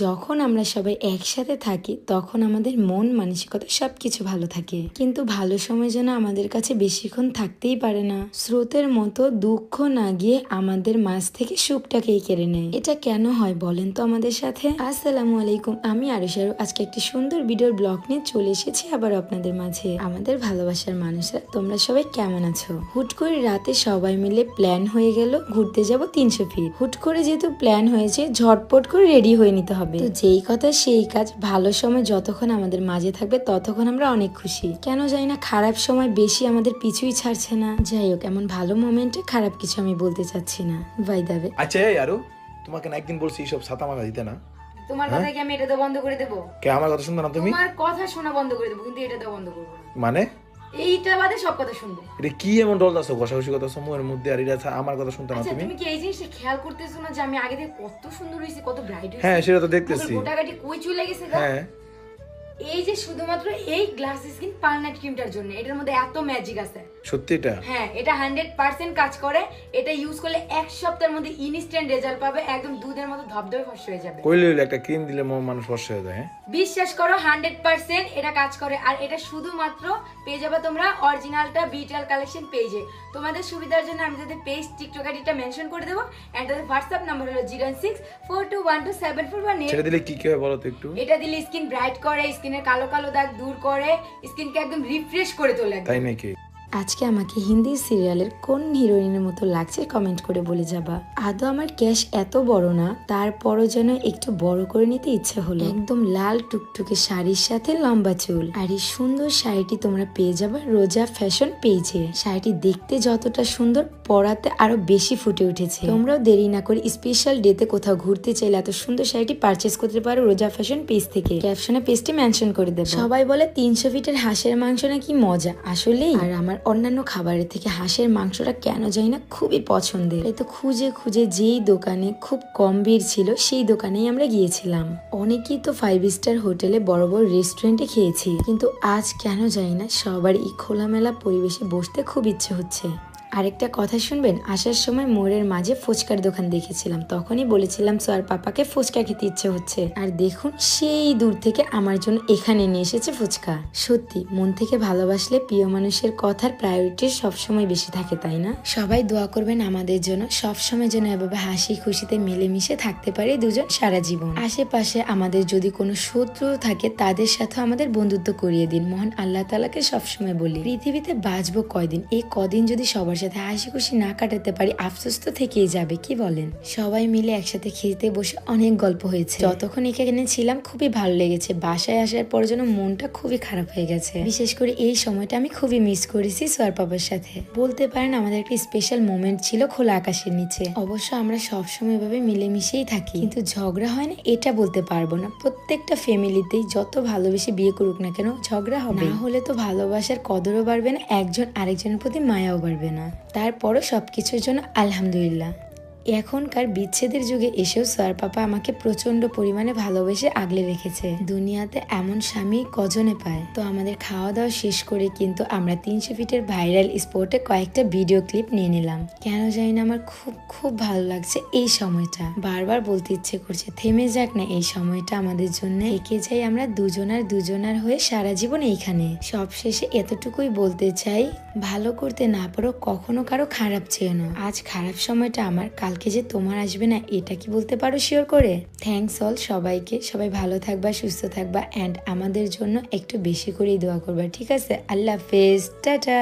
যখন আমরা সবাই একসাথে থাকি, তখন আমাদের মন, মানসিকতা সবকিছু ভালো থাকে। কিন্তু ভালো সময় যেন আমাদের কাছে বেশিক্ষণ থাকতেই পারে না। স্রোতের মতো দুঃখ না গিয়ে আমাদের মাছ থেকে সুখটাকেই কেড়ে নেয়। এটা কেন হয় বলেন তো আমাদের সাথে? আসসালামু আলাইকুম, আমি আরুষারু আজকে একটি সুন্দর ভিডিওর ব্লগ নিয়ে চলে এসেছি আবার আপনাদের মাঝে। আমাদের ভালোবাসার মানুষরা, তোমরা সবাই কেমন আছো? হুট করে রাতে সবাই মিলে প্ল্যান হয়ে গেল ঘুরতে যাব তিনশো ফিট। হুট করে যেহেতু প্ল্যান হয়েছে, ঝটপট করে রেডি হয়ে নিতে হবে। তো যেই কথা সেই কাজ ভালো সময় যতক্ষণ আমাদের মাঝে থাকবে ততক্ষণ আমরা অনেক খুশি। কেন জানি না খারাপ সময় বেশি আমাদের পিছুই ছাড়ছে না। যাই হোক এমন ভালো মোমেন্টে খারাপ কিছু আমি বলতে চাচ্ছি না। বাই দাবে আচ্ছা আরও তোমাকে না একদিন বলছি এইসব ছাতা মাথা দিতে না। তোমার কথা কি আমি এটা তো বন্ধ করে দেবো? কে আমার কথা শুনতো না তুমি? তোমার কথা শোনা বন্ধ করে দেবো কিন্তু এটা তো বন্ধ করব না। মানে? এইটা বাদে সব কথা শুনব। এটা কি এমন ঘষাঘষি কথা সময়ের মধ্যে আর এটা আমার কথা শুনতে না আচ্ছা তুমি? তুমি কি এই জিনিসটা খেয়াল করতেছো না যে আমি আগে থেকে কত সুন্দর হয়েছি কত ব্রাইট হ্যাঁ সেটা তো দেখতেছি। গোটাগাটি কই চলে গেছে গা? হ্যাঁ। এই যে শুধুমাত্র এই গ্লাস স্কিন পার্লনাইট ক্রিমটার জন্য এটার মধ্যে এত ম্যাজিক আছে। সত্যি এটা? হ্যাঁ এটা হান্ড্রেড পার্সেন্ট কাজ করে। এটা ইউজ করলে এক সপ্তাহের মধ্যে ইনস্ট্যান্ট রেজাল্ট পাবে একদম দুধের মতো ধবধবে ফর্স হয়ে যাবে। কইলে একটা ক্রিম দিলে মন মানুষ ফর্সা হয়ে যায় হ্যাঁ? বিশ্বাস করো হান্ড্রেড পার্সেন্ট এটা কাজ করে। আর এটা শুধুমাত্র পেয়ে যাবে তোমরা অরিজিনালটা বিটেল কালেকশন পেজে তোমাদের সুবিধার জন্য আমি তাদের পেজ টিকটক আইডিটা মেনশন করে দেবো অ্যান্ড তাদের হোয়াটসঅ্যাপ নাম্বার হলো zero six four two one two seven four one সেটা দিলে কি কি হয় বলো তো একটু? এটা দিলে স্কিন ব্রাইট করে স্কিনের কালো কালো দাগ দূর করে স্কিনকে একদম রিফ্রেশ করে তোলে একদম। তাই নাকি? আজকে আমাকে হিন্দি সিরিয়ালের কোন হিরোইনের মতো লাগছে কমেন্ট করে বলে যাবা। আদৌ আমার ক্যাশ এত বড় না, তারপরও যেন একটু বড় করে নিতে ইচ্ছে হলো। একদম লাল টুকটুকে শাড়ির সাথে লম্বা চুল। আর এই সুন্দর শাড়িটি তোমরা পেয়ে যাবে রোজা ফ্যাশন পেজে। শাড়িটি দেখতে যতটা সুন্দর, পরাতে আরও বেশি ফুটে উঠেছে। তোমরাও দেরি না করে স্পেশাল ডেতে কোথাও ঘুরতে চাইলে এত সুন্দর শাড়িটি পারচেস করতে পারো রোজা ফ্যাশন পেজ থেকে। ক্যাপশনে পেজটি মেনশন করে দেবো। সবাই বলে তিনশো ফিটের হাঁসের মাংস নাকি মজা, আসলেই। আর আমার অন্যান্য খাবারের থেকে হাঁসের মাংসটা কেন যাই না খুবই পছন্দের। এই তো খুঁজে খুঁজে যেই দোকানে খুব কম ভিড় ছিল, সেই দোকানেই আমরা গিয়েছিলাম। অনেকেই তো ফাইভ স্টার হোটেলে বড় বড় রেস্টুরেন্টে খেয়েছি। কিন্তু আজ কেন যাই না সবারই খোলামেলা পরিবেশে বসতে খুব ইচ্ছে হচ্ছে। আরেকটা কথা শুনবেন? আসার সময় মোড়ের মাঝে ফুচকার দোকান দেখেছিলাম। তখনই বলেছিলাম, স্যার, পাপাকে ফুচকা খেতে ইচ্ছে হচ্ছে। আর দেখুন, সেই দূর থেকে আমার জন্য এখানে নিয়ে এসেছে ফুচকা। সত্যি, মন থেকে ভালোবাসলে প্রিয় মানুষের কথার প্রায়োরিটি সবসময় বেশি থাকে, তাই না? সবাই দোয়া করবেন আমাদের জন্য। সবসময় যেন এভাবে হাসি খুশিতে মিলেমিশে থাকতে পারে দুজন সারা জীবন। আশেপাশে আমাদের যদি কোনো শত্রু থাকে, তাদের সাথে আমাদের বন্ধুত্ব করিয়ে দিন। মহান আল্লাহ তালাকে সবসময় বলি, পৃথিবীতে বাঁচবো কয়দিন? এই কদিন যদি সবার সাথে হাসি খুশি না কাটাতে পারি, আফসোস তো থেকেই যাবে, কি বলেন? সবাই মিলে একসাথে খেতে বসে অনেক গল্প হয়েছে। যতক্ষণ এখানে ছিলাম, খুবই ভালো লেগেছে। বাসায় আসার পর যেন মনটা খুবই খারাপ হয়ে গেছে। বিশেষ করে এই সময়টা আমি খুবই মিস করেছি সোয়ার পাপার সাথে। বলতে পারেন, আমাদের একটা স্পেশাল মোমেন্ট ছিল খোলা আকাশের নিচে। অবশ্য আমরা সবসময় এভাবে মিলেমিশেই থাকি, কিন্তু ঝগড়া হয় না, এটা বলতে পারব না। প্রত্যেকটা ফ্যামিলিতেই যত ভালোবেসে বিয়ে করুক না কেন, ঝগড়া হবে। না হলে তো ভালোবাসার কদরও বাড়বে না, একজন আরেকজনের প্রতি মায়াও বাড়বে না। তারপরও সব কিছুর জন্য আলহামদুলিল্লাহ। এখনকার বিচ্ছেদের যুগে এসেও স্যার পাপা আমাকে প্রচণ্ড পরিমাণে ভালোবেসে আগলে রেখেছে। দুনিয়াতে এমন স্বামী কজনে পায়? তো আমাদের খাওয়া দাওয়া শেষ করে কিন্তু আমরা তিনশো ফিটের ভাইরাল স্পোর্টে কয়েকটা ভিডিও ক্লিপ নিয়ে নিলাম। কেন জানি না আমার খুব খুব ভালো লাগছে এই সময়টা। বারবার বলতে ইচ্ছে করছে, থেমে যাক না, এই সময়টা আমাদের জন্য একে যাই আমরা দুজনার দুজনার হয়ে সারা জীবন এইখানে। সবশেষে এতটুকুই বলতে চাই, ভালো করতে না পারো কখনো কারও খারাপ চেয়ে না আজ খারাপ সময়টা আমার কালকে যে তোমার আসবে না, এটা কি বলতে পারো শিওর করে? থ্যাংকস অল সবাইকে। সবাই ভালো থাকবা, সুস্থ থাকবা অ্যান্ড আমাদের জন্য একটু বেশি করেই দোয়া করবা, ঠিক আছে? আল্লাহ হাফেজ। টাটা।